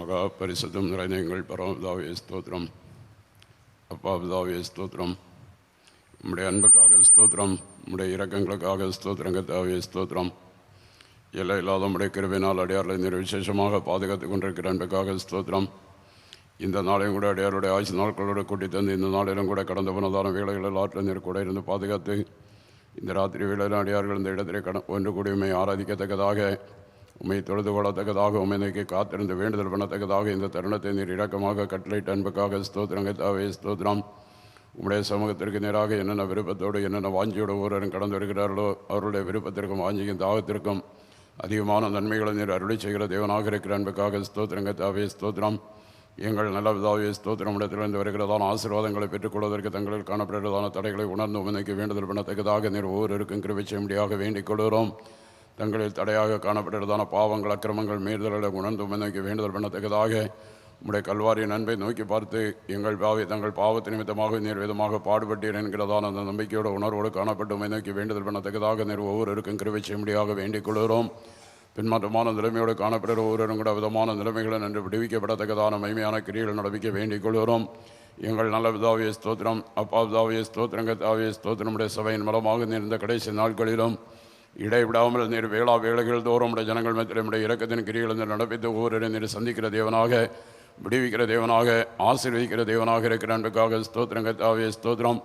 மகா பரிசுதம் நிறைந்த எங்கள் பரமபிதாவே ஸ்தோத்திரம். அப்பா பிதாவே ஸ்தோத்திரம். உம்முடைய அன்புக்காக ஸ்தோத்திரம். உம்முடைய இரக்கங்களுக்காக ஸ்தோத்திரங்கத்தாவே ஸ்தோத்திரம். எல்லை இல்லாத உம்முடைய கிருவினால் அடையாளை நீர் விசேஷமாக பாதுகாத்து கொண்டிருக்கிற அன்புக்காக ஸ்தோத்திரம். இந்த நாளையும் கூட அடையாளுடைய ஆயுசு நாட்களோடு கூட்டி தந்து இந்த நாளிலும் கூட கடந்த போனதான வேலைகளில் ஆற்றில் நீர் கூட இருந்து பாதுகாத்து இந்த ராத்திரி வேளையில் அடியார்கள் இந்த இடத்திலே கட ஒன்று கூடி ஆராதிக்கத்தக்கதாக உண்மை தொழுது கொள்ளத்தக்கதாக உண்மை நோக்கி காத்திருந்து வேண்டுதல் பண்ணத்தக்கதாக இந்த தருணத்தை நீர் இறக்கமாக கட்டளையிட்ட அன்புக்காக ஸ்தோத்திரங்க தாவே ஸ்தோத்திரம். உம்முடைய சமூகத்திற்கு நேராக என்னென்ன விருப்பத்தோடு என்னென்ன வாஞ்சியோடு ஒருவரும் கடந்து வருகிறார்களோ அவருடைய விருப்பத்திற்கும் வாஞ்சிக்கும் தாகத்திற்கும் அதிகமான நன்மைகளை நீர் அருளி செய்கிற தேவனாக இருக்கிற அன்புக்காக ஸ்தோத்திரங்க தாவே ஸ்தோத்திரம். எங்கள் நல்ல விதாவே ஸ்தோத்திரம் இடத்திலிருந்து வருகிறதான ஆசீர்வாதங்களை பெற்றுக்கொள்வதற்கு தங்களில் காணப்படுகிறதான தடைகளை உணர்ந்து உமைக்கு வேண்டுதல் பண்ணத்தக்கதாக நீர் ஒவ்வொருக்கும் கிருபை செய்யும்படியாக வேண்டிக் கொள்கிறோம். தங்களில் தடையாக காணப்படுகிறதான பாவங்கள் அக்கிரமங்கள் மீறுதல்களை உணர்ந்து உண்மைக்கு வேண்டுதல் பண்ணத்தக்கதாக உம்முடைய கல்வாரியின் அன்பை நோக்கி பார்த்து எங்கள் பாவை தங்கள் பாவத்து நிமித்தமாக நீர் விதமாக பாடுபட்டீர் என்கிறதான அந்த நம்பிக்கையோட உணர்வோடு காணப்பட்டு உண்மை நோக்கி வேண்டுதல் பண்ணத்தக்கதாக நீர் ஒவ்வொருவருக்கும் கிருவை செய்யும்படியாக வேண்டிக் கொள்கிறோம். பின்மாற்றமான நிலைமையோடு காணப்படுகிற ஒவ்வொருவரும் கூட விதமான நிலைமைகளை நன்று விடுவிக்கப்படத்தக்கதான மைமையான கிரியைகள் நடப்பிக்க வேண்டிக் கொள்கிறோம். எங்கள் நல்ல விதாவிய ஸ்தோத்திரம். அப்பா விதாவிய ஸ்தோத்திரங்க தாவிய ஸ்தோத்திரமுடைய சபையின் மூலமாக நேர்ந்த கடைசி நாட்களிலும் இடைவிடாமல் நீர் வேளா வேலைகள் தோறும் உடைய ஜனங்கள் மத்தியில் உடைய இறக்கத்தின் கிரிகளை நடப்பித்து ஒவ்வொரு நீர் சந்திக்கிற தேவனாக விடுவிக்கிற தேவனாக ஆசீர்வதிக்கிற தேவனாக இருக்கிற அன்புக்காக ஸ்தோத்திரம் கத்தாவே ஸ்தோத்திரம்.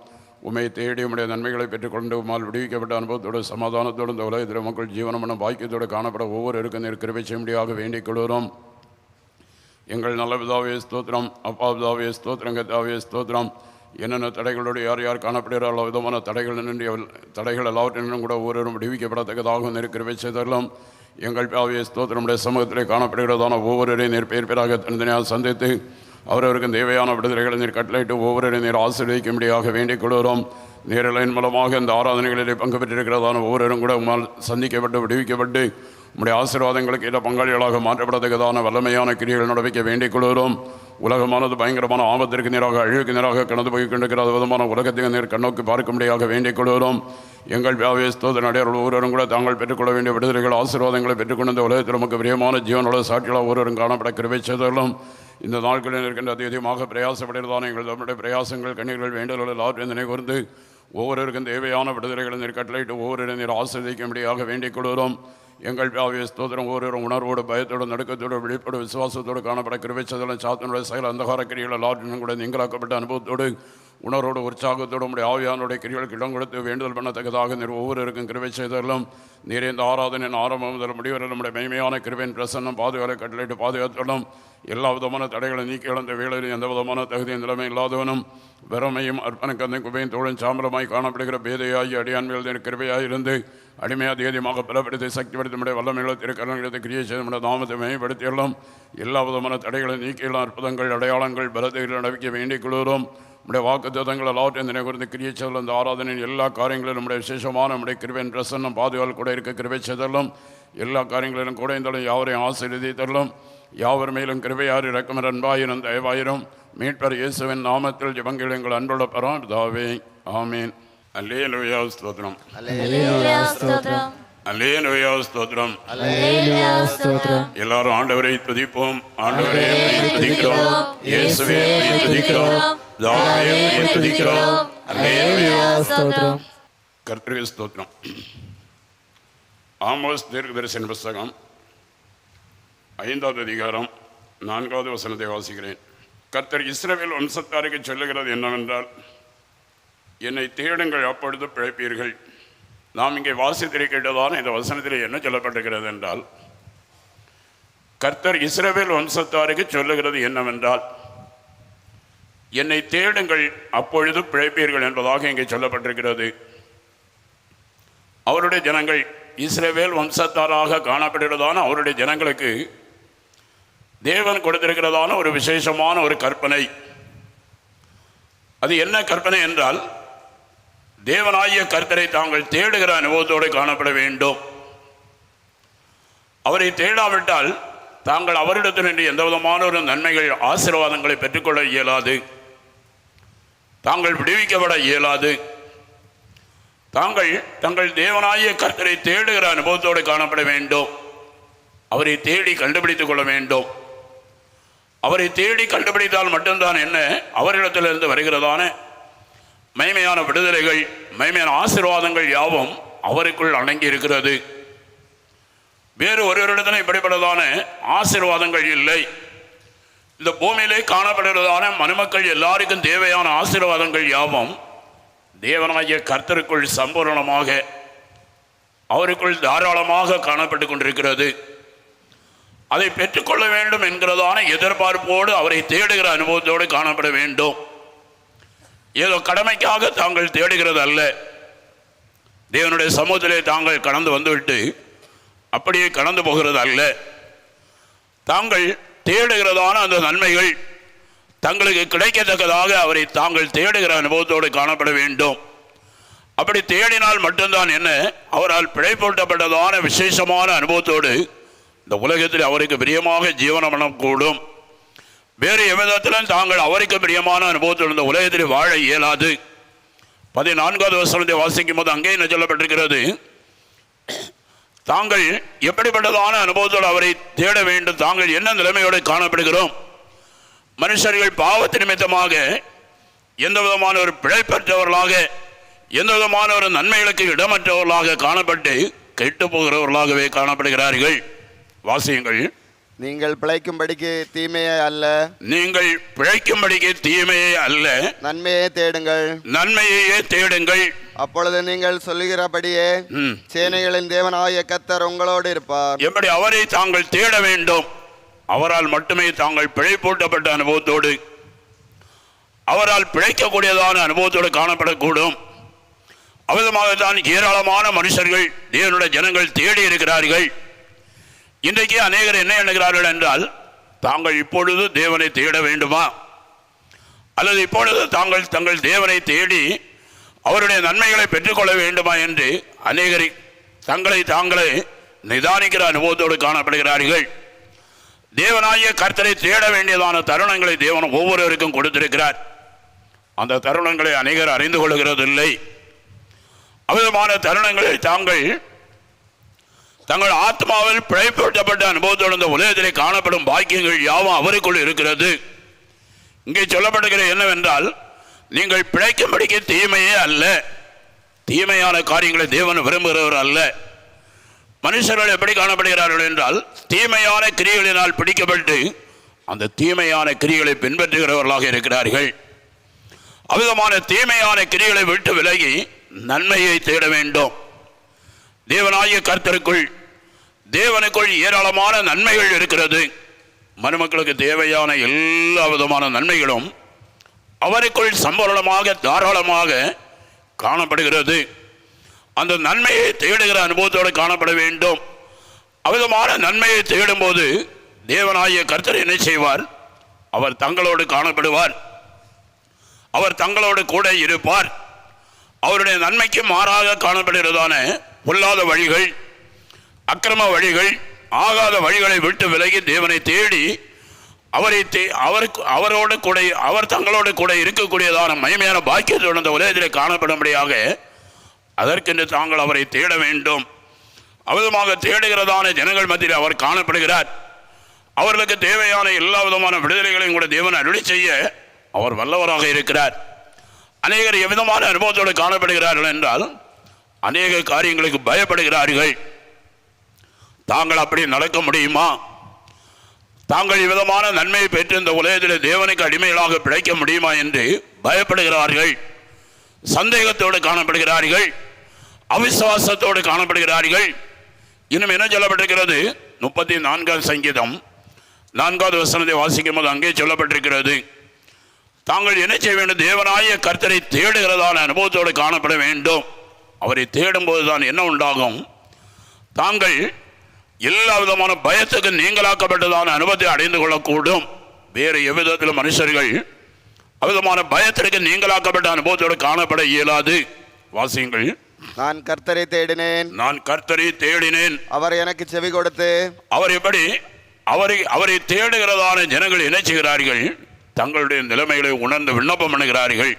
உமை தேடி உடைய நன்மைகளை பெற்றுக்கொண்டு உமால் விடுவிக்கப்பட்ட அனுபவத்தோடு சமாதானத்தோடு இந்த உலகத்தில் மக்கள் ஜீவனம் பண்ண பாக்கியத்தோடு காணப்பட ஒவ்வொருவருக்கும் நீர் கிருபை செய்யும்படியாக வேண்டிக் கொள்கிறோம். எங்கள் நல்ல பிதாவே ஸ்தோத்திரம் அப்பா பிதாவே ஸ்தோத்திரங்க கத்தாவே ஸ்தோத்திரம். என்னென்ன தடைகளோடு யார் யார் காணப்படுகிறார்களோ விதமான தடைகள் நின்று தடைகள் எல்லாவற்றினும் கூட ஒவ்வொருவரும் விடுவிக்கப்படத்தக்கதாகவும் நெருக்கிறவை செய்தாலும் எங்கள் பாவிய ஸ்தோத்திரமுடைய சமூகத்திலே காணப்படுகிறதான ஒவ்வொருவரையும் நீர் பேர் பேராக தனித்தனியாக சந்தித்து அவரவருக்கு தேவையான விடுதலைகளை நீர் கட்டளையிட்டு ஒவ்வொருவரையும் நீர் ஆசீர்வதிக்கும்படியாக வேண்டிக் கொள்கிறோம். நேரலையின் மூலமாக இந்த ஆராதனைகளிலே பங்கு பெற்றிருக்கிறதான ஒவ்வொருவரும் கூட உம்மால் சந்திக்கப்பட்டு விடுவிக்கப்பட்டு நம்முடைய ஆசீர்வாதங்களுக்கு இட பங்காளிகளாக மாற்றப்படத்தக்கதான வல்லமையான கிரியைகள் நடப்பிக்க வேண்டிக் கொள்கிறோம். உலகமானது பயங்கரமான ஆபத்திற்கு நேராக அழிவுக்கு நேராக கடந்து போய் கொண்டிருக்கிற விதமான உலகத்தின் நேர் கண்ணோக்கி பார்க்கும்படியாக வேண்டிக் கொள்கிறோம். எங்கள் வியாவே நடையர்கள் ஒவ்வொருவரும் கூட தாங்கள் பெற்றுக்கொள்ள வேண்டிய விடுதலைகள் ஆசீர்வாதங்களை பெற்றுக்கொண்டு இந்த உலகத்தில் நமக்கு பிரியமான ஜீவனோட சாட்சிகளாக ஒருவரும் காணப்பட கிருபை செய்தாலும் இந்த நாட்களில் இருக்கின்ற அதிகமாக பிரயாசப்படுகிறதான எங்கள் நம்முடைய பிரயாசங்கள் கண்ணீர்கள் வேண்டுதல்கள் எல்லாவற்றையும் நினை கூர்ந்து ஒவ்வொருவருக்கும் தேவையான விடுதலைகளை நீர் கட்டளையிட்டு ஒவ்வொரு நீர் ஆசிர்வதிக்கும்படியாக வேண்டிக் கொள்கிறோம். எங்கள் பாவிய ஸ்தோத்திரம். ஒவ்வொரு உணர்வோடு பயத்தோடு நடுக்கத்தோடு விழிப்போடு விசுவாசத்தோடு காணப்பட கிருவிச்சதலும் சாத்தனுடைய செயல் அந்தகார கிரிகள் எல்லாற்றினும் கூட நீங்களாக்கப்பட்ட அனுபவத்தோடு உணரோடு உற்சாகத்தோடு உடைய ஆவியானுடைய கிரிகளுக்கு இடம் கொடுத்து வேண்டுதல் பண்ணத்தக்கதாக நீர் ஒவ்வொருவருக்கும் கிருவை செய்தாலும் நீர் இந்த ஆராதனையின் ஆரம்பம் முதல் முடிவரை நம்முடைய மெய்மையான கிருவையின் பிரசன்னம் பாதுகாலை கட்டளையிட்டு பாதுகாத்தோடும் எல்லா விதமான தடைகளை நீக்கி இழந்த வேலையும் எந்த விதமான தகுதியும் நிலைமை இல்லாதவனும் வெறமையும் அர்ப்பணக்கந்தை குபையும் தோழும் சாம்பலமாய் காணப்படுகிற பேதையாகி அடியான்மையில் கிருவையாக இருந்து அடிமையாக தேதியமாக பலப்படுத்தி சக்திப்படுத்த முடிய வல்லமைகளை திருக்கரங்களை கிரியை செய்து முடிய நாமத்தை மேம்படுத்தியுள்ளோம். எல்லா விதமான தடைகளை நீக்கியுள்ள அற்புதங்கள் அடையாளங்கள் பலத்தைகள் நடவிக்க வேண்டிக் கொள்கிறோம். நம்முடைய வாக்கு தத்தங்கள் எல்லாவற்றையும் நினை குறித்து கிரியை செய்தல் அந்த ஆராதனையின் எல்லா காரியங்களிலும் நம்முடைய விசேஷமான நம்முடைய கிருவன் பிரசன்னம் பாதுகாப்பு கூட இருக்க கிருபை செய்தலும் எல்லா காரியங்களிலும் கூட இருந்தாலும் யாவரையும் ஆசீர்வதித்தரலும் யாவர் மேலும் கிருபையாறு இறக்குமர் அன்பாயிரம் தயவாயிரம். மீட்பர் இயேசுவின் நாமத்தில் ஜபங்கள் எங்கள் அன்புள்ள பரம் தாவே ஆமீன். அல்லேலுயா ஸ்தோத்திரம் Hallelujah, ஸ்தோத்திரம் எல்லாரும் ஆண்டவரை துதிப்போம் ஆண்டவரே துதிக்கிறோம் இயேசுவே துதிக்கிறோம் தாவே துதிக்கிறோம் அல்லேலுயா ஸ்தோத்திரம் கர்த்தருக்கு ஸ்தோத்திரம் ஆமோஸ் தீர்க்கதரிசன புஸ்தகம் ஐந்தாவது அதிகாரம் நான்காவது வசனத்தை வாசிக்கிறேன் கர்த்தர் இஸ்ரவேல் வம்சத்தாருக்கு சொல்லுகிறது என்னவென்றால் என்னை தேடுங்கள் அப்பொழுது பிழைப்பீர்கள். நாம் இங்கே வாசித்திருக்கின்றதான இந்த வசனத்தில் என்ன சொல்லப்பட்டிருக்கிறது என்றால் கர்த்தர் இஸ்ரவேல் வம்சத்தாருக்கு சொல்லுகிறது என்னவென்றால் என்னை தேடுங்கள் அப்பொழுது பிழைப்பீர்கள் என்பதாக இங்கே சொல்லப்பட்டிருக்கிறது. அவருடைய ஜனங்கள் இஸ்ரவேல் வம்சத்தாராக காணப்படுகிறதான அவருடைய ஜனங்களுக்கு தேவன் கொடுத்திருக்கிறதான ஒரு விசேஷமான ஒரு கற்பனை. அது என்ன கற்பனை என்றால் தேவனாகிய கர்த்தரை தாங்கள் தேடுகிற அனுபவத்தோடு காணப்பட வேண்டும். அவரை தேடாவிட்டால் தாங்கள் அவரிடத்திலிருந்து எந்த விதமான ஒரு நன்மைகள் ஆசீர்வாதங்களை பெற்றுக்கொள்ள இயலாது. தாங்கள் விடுவிக்கப்பட இயலாது. தாங்கள் தங்கள் தேவனாகிய கர்த்தரை தேடுகிற அனுபவத்தோடு காணப்பட வேண்டும். அவரை தேடி கண்டுபிடித்துக் கொள்ள வேண்டும். அவரை தேடி கண்டுபிடித்தால் மட்டும்தான் என்ன? அவரிடத்திலிருந்து வருகிறதான மைமையான விடுதலைகள் மைமையான ஆசீர்வாதங்கள் யாவும் அவருக்குள் அடங்கி இருக்கிறது வேறு ஒருவரிடத்திலும் இப்படிப்பட்டதான ஆசீர்வாதங்கள் இல்லை. இந்த பூமியிலே காணப்படுகிறதான மனுமக்கள் எல்லாருக்கும் தேவையான ஆசீர்வாதங்கள் யாவும் தேவனாகிய கர்த்தருக்குள் சம்பூரணமாக அவருக்குள் தாராளமாக காணப்பட்டு கொண்டிருக்கிறது. அதை பெற்றுக்கொள்ள வேண்டும் என்கிறதான எதிர்பார்ப்போடு அவரை தேடுகிற அனுபவத்தோடு காணப்பட வேண்டும். ஏதோ கடமைக்காக தாங்கள் தேடுகிறது அல்ல தேவனுடைய சமூகத்திலே தாங்கள் கடந்து வந்துவிட்டு அப்படியே கடந்து போகிறது அல்ல தாங்கள் தேடுகிறதான அந்த நன்மைகள் தங்களுக்கு கிடைக்கத்தக்கதாக அவரை தாங்கள் தேடுகிற அனுபவத்தோடு காணப்பட வேண்டும். அப்படி தேடினால் மட்டும்தான் என்ன? அவரால் பிழைப்பூட்டப்பட்டதான விசேஷமான அனுபவத்தோடு இந்த உலகத்தில் அவருக்கு பிரியமாக ஜீவனம் கூடும். வேறு எவ்விதத்திலும் தாங்கள் அவருக்கு பிரியமான அனுபவத்தில் இருந்த உலகத்தில் வாழ இயலாது. பதினான்காவது வசனத்தை வாசிக்கும் போது அங்கே என்ன சொல்லப்பட்டிருக்கிறது? தாங்கள் எப்படிப்பட்டதான அனுபவத்தோடு அவரை தேட வேண்டும் தாங்கள் என்ன நிலைமையோடு காணப்படுகிறோம்? மனுஷர்கள் பாவத்து நிமித்தமாக எந்த விதமான ஒரு பிழைப்பற்றவர்களாக எந்த விதமான ஒரு நன்மைகளுக்கு இடமற்றவர்களாக காணப்பட்டு கெட்டு போகிறவர்களாகவே காணப்படுகிறார்கள். வாசியுங்கள். நீங்கள் பிழைக்கும்படிக்கு தீமையை அல்ல. நீங்கள் பிழைக்கும்படிக்கு தீமையே அல்ல. நன்மையை தேடுங்கள். நன்மையையே தேடுங்கள். அப்பொழுது நீங்கள் சொல்லுகிறபடியே. சேனைகளின் தேவனாகிய கத்தர் உங்களோடு இருப்பார். எப்படி அவரை தாங்கள் தேட வேண்டும்? அவரால் மட்டுமே தாங்கள் பிழைப்பூட்டப்பட்ட அனுபவத்தோடு அவரால் பிழைக்கக்கூடியதான அனுபவத்தோடு காணப்படக்கூடும். அவ்விதமாகத்தான் ஏராளமான மனுஷர்கள் தேவனுடைய ஜனங்கள் தேடி இருக்கிறார்கள். இன்றைக்கு அநேகர் என்ன எண்ணுகிறார்கள் என்றால் தாங்கள் இப்பொழுது தேவனை தேட வேண்டுமா? அல்லது இப்பொழுது தாங்கள் தங்கள் தேவனை தேடி அவருடைய நன்மைகளை பெற்றுக்கொள்ள வேண்டுமா என்று அநேகரை தங்களை தாங்களே நிதானிக்கிற அனுபவத்தோடு காணப்படுகிறார்கள். தேவனாகிய கர்த்தரை தேட வேண்டியதான தருணங்களை தேவன் ஒவ்வொருவருக்கும் கொடுத்திருக்கிறார். அந்த தருணங்களை அநேகர் அறிந்து கொள்கிறதில்லை அவ்விதமான தருணங்களில் தாங்கள் தங்கள் ஆத்மாவில் பிழைப்பூட்டப்பட்ட அனுபவத்தோடு இந்த உலகத்திலே காணப்படும் பாக்கியங்கள் யாவும் அவருக்குள் இருக்கிறது. இங்கே சொல்லப்படுகிற என்னவென்றால் நீங்கள் பிழைக்கும்படிக்கு தீமையே அல்ல. தீமையான காரியங்களை தேவன் விரும்புகிறவர் அல்ல. மனுஷர்கள் எப்படி காணப்படுகிறார்கள் என்றால் தீமையான கிரிகளினால் பிடிக்கப்பட்டு அந்த தீமையான கிரிகளை பின்பற்றுகிறவர்களாக இருக்கிறார்கள். அவ்விதமான தீமையான கிரிகளை விட்டு விலகி நன்மையை தேட வேண்டும். தேவனாகிய கர்த்தருக்குள் தேவனுக்குள் ஏராளமான நன்மைகள் இருக்கிறது. மருமக்களுக்கு தேவையான எல்லா விதமான நன்மைகளும் அவருக்குள் சம்பளமாக தாராளமாக காணப்படுகிறது. அந்த நன்மையை தேடுகிற அனுபவத்தோடு காணப்பட வேண்டும். அவிதமான நன்மையை தேடும்போது தேவனாகிய கர்த்தர் என்ன செய்வார்? அவர் தங்களோடு காணப்படுவார். அவர் தங்களோடு கூட இருப்பார். அவருடைய நன்மைக்கு மாறாக காணப்படுகிறதான பொல்லாத வழிகள் அக்கிரம வழிகள் ஆகாத வழிகளை விட்டு விலகி தேவனை தேடி அவரை தே அவருக்கு அவரோடு கூட அவர் தங்களோடு கூட இருக்கக்கூடியதான மயமையான பாக்கியத்தோடு இந்த உலகத்தில் காணப்படும்படியாக அதற்கென்று தாங்கள் அவரை தேட வேண்டும். அவ்விதமாக தேடுகிறதான ஜனங்கள் மத்தியில் அவர் காணப்படுகிறார். அவர்களுக்கு தேவையான எல்லா விதமான விடுதலைகளையும் கூட தேவன் அருளி செய்ய அவர் வல்லவராக இருக்கிறார். அநேகர் எவ்விதமான அனுபவத்தோடு காணப்படுகிறார்கள் என்றால் அநேக காரியங்களுக்கு பயப்படுகிறார்கள். தாங்கள் அப்படி நடக்க முடியுமா? தாங்கள் இவ்விதமான நன்மையை பெற்று இந்த உலகத்தில் தேவனுக்கு அடிமைகளாக பிழைக்க முடியுமா என்று பயப்படுகிறார்கள். சந்தேகத்தோடு காணப்படுகிறார்கள். அவிசுவாசத்தோடு காணப்படுகிறார்கள். இன்னும் என்ன சொல்லப்பட்டிருக்கிறது? முப்பத்தி நான்காவது சங்கீதம் நான்காவது வசனத்தை வாசிக்கும் போது அங்கே சொல்லப்பட்டிருக்கிறது. தாங்கள் என்ன செய்ய வேண்டும்? தேவனாய கர்த்தரை தேடுகிறதான அனுபவத்தோடு காணப்பட வேண்டும். அவரை தேடும்போது தான் என்ன உண்டாகும்? தாங்கள் எல்லா விதமான பயத்துக்கு நீங்களாக்கப்பட்டதான அனுபவத்தை அடைந்து கொள்ளக்கூடும். வேறு எவ்விதத்திலும் மனுஷர்கள் அவ்விதமான பயத்திற்கு நீங்களாக்கப்பட்ட அனுபவத்தோடு காணப்பட இயலாது. வாசியுங்கள். நான் கர்த்தரை தேடினேன். நான் கர்த்தரை தேடினேன். அவர் எனக்கு செவி கொடுத்து அவர் எப்படி அவரை அவரை தேடுகிறதான ஜனங்கள் என்ன செய்கிறார்கள்? தங்களுடைய நிலைமைகளை உணர்ந்து விண்ணப்பம் பண்ணுகிறார்கள்.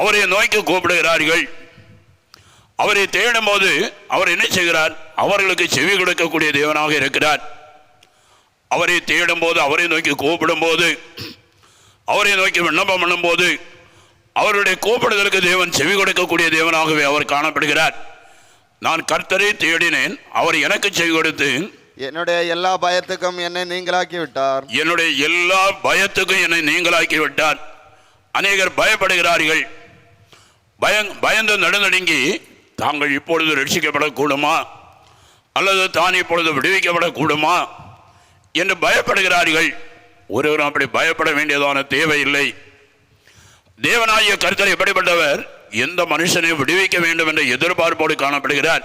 அவரை நோக்கி கூப்பிடுகிறார்கள். அவரை தேடும்போது அவர் என்ன செய்கிறார்? அவர்களுக்கு செவி கொடுக்கக்கூடிய தேவனாக இருக்கிறார். அவரை தேடும் போது அவரை நோக்கி கூப்பிடும் போது அவரை நோக்கி விண்ணப்பம் பண்ணும்போது அவருடைய கூப்பிடுதலுக்கு தேவன் செவி கொடுக்கக்கூடிய தேவனாகவே அவர் காணப்படுகிறார். நான் கர்த்தரை தேடினேன் அவர் எனக்கு செவி கொடுத்து என்னுடைய எல்லா பயத்துக்கும் என்னை நீங்களாக்கி விட்டார் என்னுடைய எல்லா பயத்துக்கும் என்னை நீங்களாக்கி விட்டார் அநேகர் பயப்படுகிறார்கள். பயங் பயந்து நடுநடுங்கி தாங்கள் இப்பொழுது ரட்சிக்கப்படக்கூடுமா? அல்லது தான் இப்பொழுது விடுவிக்கப்படக்கூடுமா? என்று பயப்படுகிறார்கள். ஒருவரும் அப்படி பயப்பட வேண்டியதான தேவையில்லை. தேவனாகிய கருத்தர் எப்படிப்பட்டவர்? எந்த மனுஷனை விடுவிக்க வேண்டும் என்ற எதிர்பார்ப்போடு காணப்படுகிறார்.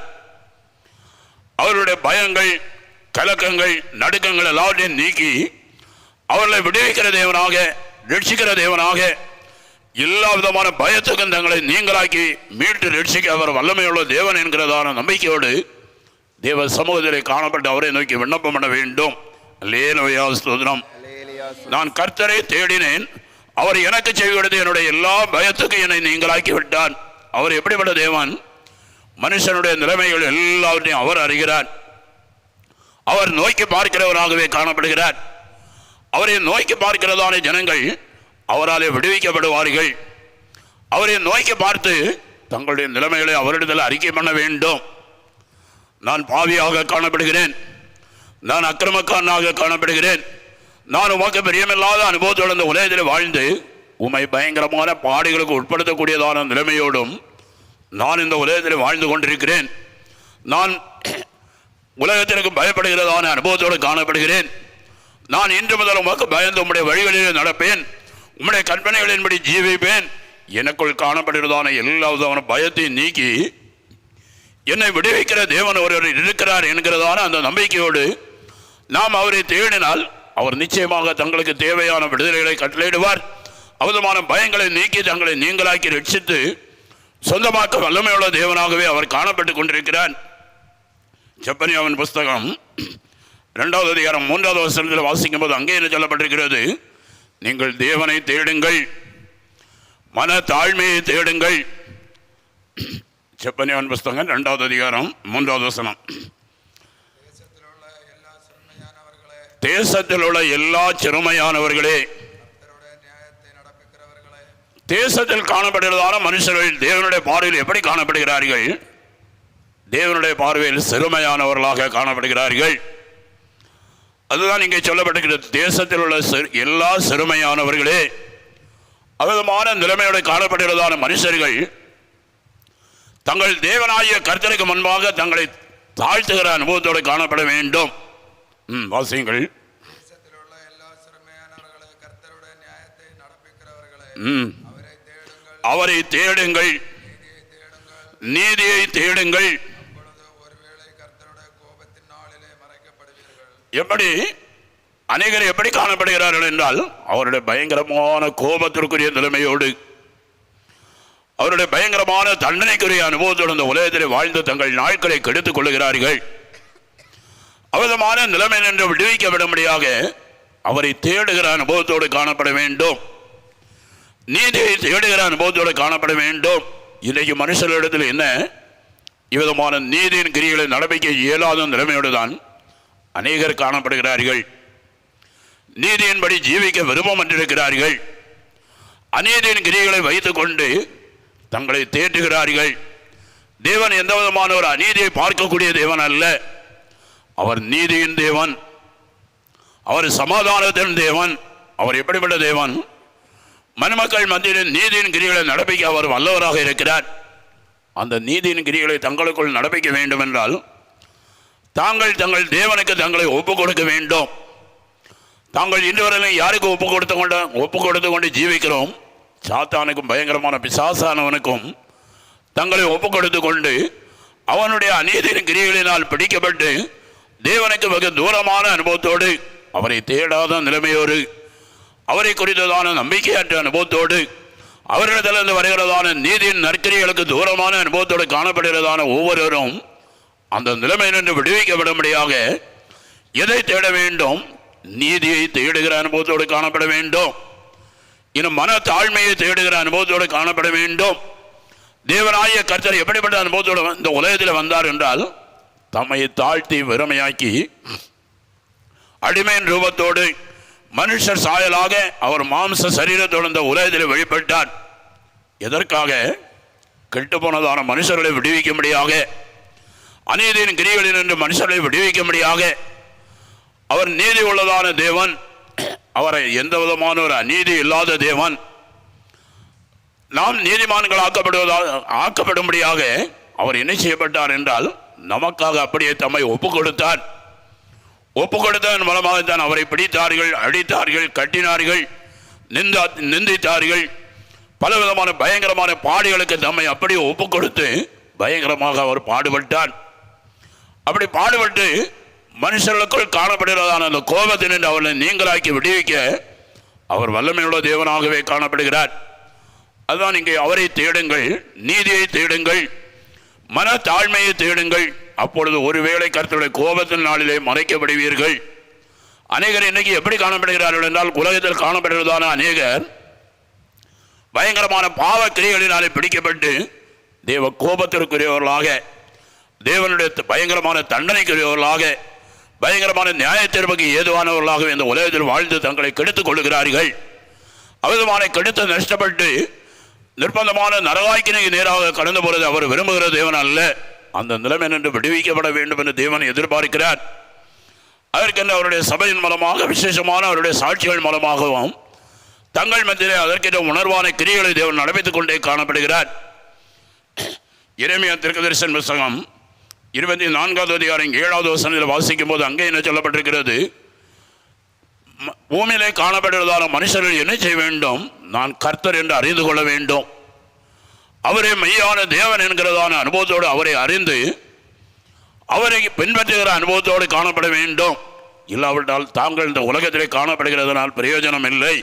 அவருடைய பயங்கள் கலக்கங்கள் நடுக்கங்கள் எல்லாவற்றையும் நீக்கி அவர்களை விடுவிக்கிற தேவனாக ரட்சிக்கிற தேவனாக எல்லா விதமான பயத்துக்கும் தங்களை நீங்களாக்கி மீட்டு ரட்சிக்க அவர் வல்லமையுள்ள தேவன் என்கிறதான நம்பிக்கையோடு தேவ சமூகத்திலே காணப்பட்டு அவரை நோக்கி விண்ணப்பம் பண்ண வேண்டும். லேலுயா ஸ்தோத்திரம். நான் கர்த்தரை தேடினேன். அவர் எனக்கு செய்வது என்னுடைய எல்லா பயத்துக்கும் என்னை நீங்களாக்கி விட்டார். அவர் எப்படிப்பட்ட தேவன்? மனுஷனுடைய நிலைமைகள் எல்லாவற்றையும் அவர் அறிகிறார். அவர் நோக்கி பார்க்கிறவராகவே காணப்படுகிறார். அவரை நோக்கி பார்க்கிறதான ஜனங்கள் அவராலே விடுவிக்கப்படுவார்கள். அவரை நோக்கி பார்த்து தங்களுடைய நிலைமைகளை அவரிடத்தில் அறிக்கை பண்ண வேண்டும். நான் பாவியாக காணப்படுகிறேன். நான் அக்கிரமக்காரனாக காணப்படுகிறேன். நான் உமக்கு பிரியமில்லாத அனுபவத்தோடு இந்த உலகத்தில் வாழ்ந்து உமை பயங்கரமான பாடுகளுக்கு உட்படுத்தக்கூடியதான நிலைமையோடும் நான் இந்த உலகத்தில் வாழ்ந்து கொண்டிருக்கிறேன். நான் உலகத்திற்கு பயப்படுகிறதான அனுபவத்தோடு காணப்படுகிறேன். நான் இன்று முதல் உமக்கு பயந்து உம்முடைய வழிகளிலே நடப்பேன். உம்முடைய கற்பனைகளின்படி ஜீவிப்பேன். எனக்குள் காணப்படுகிறதான எல்லா விதமான பயத்தையும் நீக்கி என்னை விடுவிக்கிற தேவன் ஒருவர் இருக்கிறார் என்கிறதான அந்த நம்பிக்கையோடு நாம் அவரை தேடினால் அவர் நிச்சயமாக தங்களுக்கு தேவையான விடுதலைகளை கட்டளையிடுவார். அவதமான பயங்களை நீக்கி தங்களை நீங்களாக்கி ரட்சித்து சொந்தமாக்க வல்லமையுள்ள தேவனாகவே அவர் காணப்பட்டு கொண்டிருக்கிறார். ஜப்பனியாவின் புஸ்தகம் ரெண்டாவது அதிகாரம் மூன்றாவது வசனத்தில் வாசிக்கும் போது அங்கே என்ன சொல்லப்பட்டிருக்கிறது? நீங்கள் தேவனை தேடுங்கள். மன தாழ்மையை தேடுங்கள். செப்பனியான் புஸ்தகம் ரெண்டாவது அதிகாரம் மூன்றாவது வசனம். தேசத்தில் உள்ள எல்லா சிறுமையானவர்களே தேசத்தில் காணப்படுகிறதான மனுஷர்கள் தேவனுடைய பார்வையில் எப்படி காணப்படுகிறார்கள்? தேவனுடைய பார்வையில் சிறுமையானவர்களாக காணப்படுகிறார்கள். அதுதான் இங்கே சொல்லப்பட்டிருக்கிறது. தேசத்தில் உள்ள எல்லா சிறுமையானவர்களே அவிதமான நிலைமையோடு காணப்படுகிறதான மனுஷர்கள் தங்கள் தேவனாகிய கர்த்தருக்கு முன்பாக தங்களை தாழ்த்துகிற அனுபவத்தோடு காணப்பட வேண்டும். ம், வாசியுங்கள். ம். அவரை அவரை தேடுங்கள். நீதியை தேடுங்கள் அப்பொழுது ஒருவேளை கர்த்தருடைய கோபத்தின் நாளிலே மறைக்கப்படுவீர்கள் எப்படி? அநேகர் எப்படி காணப்படுகிறார்கள் என்றால் அவருடைய பயங்கரமான கோபத்திற்குரிய நிலைமையோடு அவருடைய பயங்கரமான தண்டனைக்குரிய அனுபவத்தோடு இந்த உலகத்தில் வாழ்ந்து தங்கள் நாட்களை கெடுத்துக் கொள்ளுகிறார்கள். அவதமான நிலைமை நின்று விடுவிக்கப்படும்படியாக அவரை தேடுகிற அனுபவத்தோடு காணப்பட வேண்டும். நீதியை தேடுகிற அனுபவத்தோடு காணப்பட வேண்டும். இன்றைக்கு மனுஷர்களிடத்தில் என்ன? இவ்விதமான நீதியின் கிரிகளை நடப்பிக்க இயலாத நிலைமையோடு தான் அநேகர் காணப்படுகிறார்கள். நீதியின்படி ஜீவிக்க விருப்பம் என்றிருக்கிறார்கள். அநீதியின் கிரிகளை வைத்துக்கொண்டு தங்களை தேற்றுகிறார்கள். தேவன் எந்த விதமான ஒரு அநீதியை பார்க்கக்கூடிய தேவன் அல்ல. அவர் நீதியின் தேவன். அவர் சமாதானத்தின் தேவன். அவர் எப்படிப்பட்ட தேவன்? மணமக்கள் மத்தியில் நீதியின் கிரிகளை நடப்பிக்க அவர் வல்லவராக இருக்கிறார். அந்த நீதியின் கிரிகளை தங்களுக்குள் நடப்பிக்க வேண்டும் என்றால் தாங்கள் தங்கள் தேவனுக்கு தங்களை ஒப்பு கொடுக்க வேண்டும். தாங்கள் இன்று வரையிலும் யாருக்கு ஒப்பு கொடுத்து கொண்டு ஒப்பு கொடுத்து கொண்டு ஜீவிக்கிறோம்? சாத்தானுக்கும் பயங்கரமான பிசாசானவனுக்கும் தங்களை ஒப்பு கொடுத்து கொண்டு அவனுடைய அநீதியின் கிரிகளினால் பிடிக்கப்பட்டு தேவனுக்கு மிக தூரமான அனுபவத்தோடு அவரை தேடாத நிலைமையோடு அவரை குறித்ததான நம்பிக்கையற்ற அனுபவத்தோடு அவர்களிடத்திலிருந்து வருகிறதான நீதியின் நற்கிரிகளுக்கு தூரமான அனுபவத்தோடு காணப்படுகிறதான ஒவ்வொருவரும் அந்த நிலைமையிலிருந்து விடுவிக்கப்படும்படியாக எதை தேட வேண்டும்? நீதியை தேடுகிற அனுபவத்தோடு காணப்பட வேண்டும். இன்னும் மன தாழ்மையை தேடுகிற அனுபவத்தோடு காணப்பட வேண்டும். தேவராய கர்த்தர் எப்படிப்பட்ட அனுபவத்தோடு இந்த உலகத்தில் வந்தார் என்றால் தம்மை தாழ்த்தி வெறுமையாக்கி அடிமையின் ரூபத்தோடு மனுஷர் சாயலாக அவர் மாம்ச சரீரத்தோடு இந்த உலகத்தில் வெளிப்பட்டார் எதற்காக? கெட்டுப்போனதான மனுஷர்களை விடுவிக்கும்படியாக. அநீதியின் கிரிகளில் நின்று மனுஷர்களை விடுவிக்கும்படியாக அவர் நீதி உள்ளதான தேவன் அவரை எந்த விதமான ஒரு அநீதி இல்லாத தேவன். நாம் நீதிமான்கள் ஆக்கப்படுவதால் ஆக்கப்படும்படியாக அவர் என்ன செய்யப்பட்டார் என்றால் நமக்காக அப்படியே தம்மை ஒப்பு கொடுத்தார். ஒப்பு கொடுத்ததன் மூலமாகத்தான் அவரை பிடித்தார்கள் அடித்தார்கள் கட்டினார்கள் நிந்தா நிந்தித்தார்கள். பலவிதமான பயங்கரமான பாடுகளுக்கு தம்மை அப்படியே ஒப்பு கொடுத்து பயங்கரமாக அவர் பாடுபட்டார். அப்படி பாடுபட்டு மனுஷர்களுக்குள் காணப்படுகிறதான அந்த கோபத்தினின்று அவர்களை நீங்களாக்கி விடுவிக்க அவர் வல்லமையுள்ள தேவனாகவே காணப்படுகிறார். அதுதான் இங்கே அவரை தேடுங்கள் நீதியை தேடுங்கள் மன தாழ்மையை தேடுங்கள். அப்பொழுது ஒருவேளை கருத்துடைய கோபத்தின் நாளிலே மறைக்கப்படுவீர்கள். அநேகர் இன்னைக்கு எப்படி காணப்படுகிறார்கள் என்றால் உலகத்தில் காணப்படுகிறதான அநேகர் பயங்கரமான பாவ கிரிகளினாலே பிடிக்கப்பட்டு தேவ கோபத்திற்குரியவர்களாக தேவனுடைய பயங்கரமான தண்டனைக்குரியவர்களாக பயங்கரமான நியாய தீர்ப்புக்கு ஏதுவானவர்களாக இந்த உலகத்தில் வாழ்ந்து தங்களை கெடுத்துக் கொள்கிறார்கள் அவிதமான கெடுத்து நஷ்டப்பட்டு நிர்பந்தமான நரகாய்க்கினைக்கு நேராக கடந்து போறது அவர் விரும்புகிற தேவன் அல்ல. அந்த நிலைமை நின்று விடுவிக்கப்பட வேண்டும் என்று தேவன் எதிர்பார்க்கிறார். அதற்கென்று அவருடைய சபையின் மூலமாக விசேஷமான அவருடைய சாட்சிகள் மூலமாகவும் தங்கள் மத்தியிலே அதற்கென்ற உணர்வான கிரியைகளை தேவன் நடப்பித்துக் கொண்டே காணப்படுகிறார். இறைமையா திருக்கதரிசன் புஸ்தகம் இருபத்தி நான்காவது அதிகாரம் ஏழாவது வசனத்தில் வாசிக்கும் போது அங்கே என்ன சொல்லப்பட்டிருக்கிறது? பூமியிலே காணப்படுவதான மனுஷர்கள் என்ன செய்ய வேண்டும்? நான் கர்த்தர் என்று அறிந்து கொள்ள வேண்டும். அவரே மெய்யான தேவன் என்கிறதான அனுபவத்தோடு அவரை அறிந்து அவரை பின்பற்றுகிற அனுபவத்தோடு காணப்பட வேண்டும். இல்லாவிட்டால் தாங்கள் இந்த உலகத்திலே காணப்படுகிறதனால் பிரயோஜனம் இல்லை.